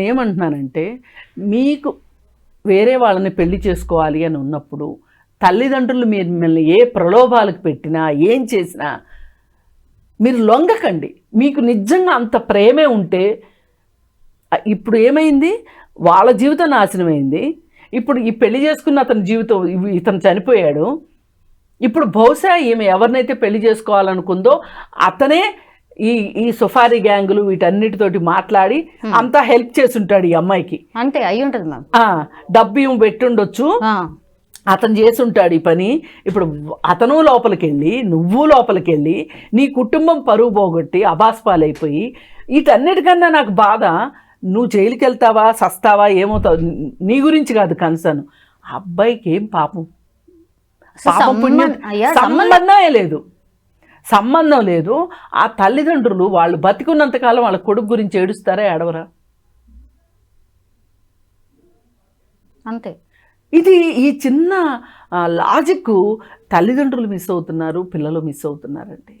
నేనేమంటున్నానంటే మీకు వేరే వాళ్ళని పెళ్ళి చేసుకోవాలి అని ఉన్నప్పుడు తల్లిదండ్రులు మీరు మిమ్మల్ని ఏ ప్రలోభాలకు పెట్టినా ఏం చేసినా మీరు లొంగకండి. మీకు నిజంగా అంత ప్రేమే ఉంటే ఇప్పుడు ఏమైంది? వాళ్ళ జీవితం నాశనమైంది. ఇప్పుడు ఈ పెళ్ళి చేసుకున్న అతని జీవితం ఇతను చనిపోయాడు. ఇప్పుడు బహుశా ఈమె ఎవరినైతే పెళ్ళి చేసుకోవాలనుకుందో అతనే ఈ ఈ సుఫారీ గ్యాంగులు వీటన్నిటితోటి మాట్లాడి అంతా హెల్ప్ చేసుంటాడు ఈ అమ్మాయికి. అంతే అయి ఉంటుంది మ్యామ్. డబ్బు ఏమో పెట్టుండొచ్చు. అతను చేసుంటాడు ఈ పని. ఇప్పుడు అతను లోపలికి వెళ్ళి నువ్వు లోపలికి వెళ్ళి నీ కుటుంబం పరువు పోగొట్టి అబాస్పాలైపోయి వీటన్నిటికన్నా నాకు బాధ నువ్వు జైలుకి వెళ్తావా సస్తావా ఏమవుతావు? నీ గురించి కాదు కన్సర్న్. అబ్బాయికి ఏం పాపం? పాపం పుణ్యం. సంబంధమే లేదు సంబంధం లేదు. ఆ తల్లిదండ్రులు వాళ్ళు బతికున్నంతకాలం వాళ్ళ కొడుకు గురించి ఏడుస్తారా ఏడవరా? అంతే. ఇది ఈ చిన్న లాజిక్ తల్లిదండ్రులు మిస్ అవుతున్నారు పిల్లలు మిస్ అవుతున్నారండి.